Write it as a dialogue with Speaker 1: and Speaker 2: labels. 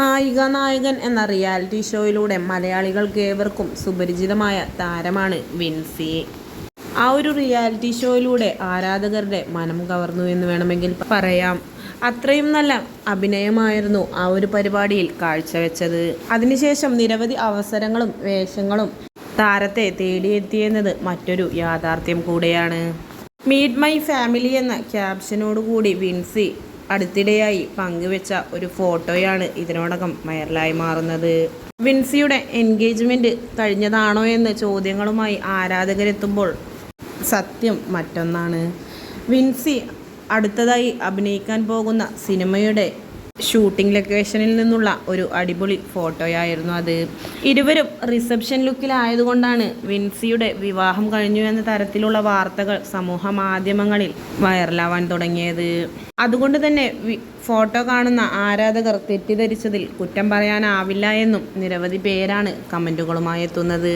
Speaker 1: നായിക നായകൻ എന്ന റിയാലിറ്റി ഷോയിലൂടെ മലയാളികൾക്ക് ഏവർക്കും സുപരിചിതമായ താരമാണ് വിൻസി. ആ ഒരു റിയാലിറ്റി ഷോയിലൂടെ ആരാധകരുടെ മനം കവർന്നു എന്ന് വേണമെങ്കിൽ പറയാം. അത്രയും നല്ല അഭിനയമായിരുന്നു ആ ഒരു പരിപാടിയിൽ കാഴ്ചവെച്ചത്. അതിനുശേഷം നിരവധി അവസരങ്ങളും വേഷങ്ങളും താരത്തെ തേടിയെത്തിയെന്നത് മറ്റൊരു യാഥാർത്ഥ്യം കൂടെയാണ്. മീറ്റ് മൈ ഫാമിലി എന്ന ക്യാപ്ഷനോടുകൂടി വിൻസി അടുത്തിടെയായി പങ്കുവെച്ച ഒരു ഫോട്ടോയാണ് ഇതിനോടകം വൈറലായി മാറുന്നത്. വിൻസിയുടെ എൻഗേജ്മെന്റ് കഴിഞ്ഞതാണോ എന്ന് ചോദ്യങ്ങളുമായി ആരാധകരെത്തുമ്പോൾ സത്യം മറ്റൊന്നാണ്. വിൻസി അടുത്തതായി അഭിനയിക്കാൻ പോകുന്ന സിനിമയുടെ ഷൂട്ടിംഗ് ലൊക്കേഷനിൽ നിന്നുള്ള ഒരു അടിപൊളി ഫോട്ടോയായിരുന്നു അത്. ഇരുവരും റിസപ്ഷൻ ലുക്കിലായതുകൊണ്ടാണ് വിൻസിയുടെ വിവാഹം കഴിഞ്ഞു എന്ന തരത്തിലുള്ള വാർത്തകൾ സമൂഹ മാധ്യമങ്ങളിൽ വൈറലാവാൻ തുടങ്ങിയത്. അതുകൊണ്ട് തന്നെ ഫോട്ടോ കാണുന്ന ആരാധകർ തെറ്റിദ്ധരിച്ചതിൽ കുറ്റം പറയാനാവില്ല എന്നും നിരവധി പേരാണ് കമന്റുകളുമായി എത്തുന്നത്.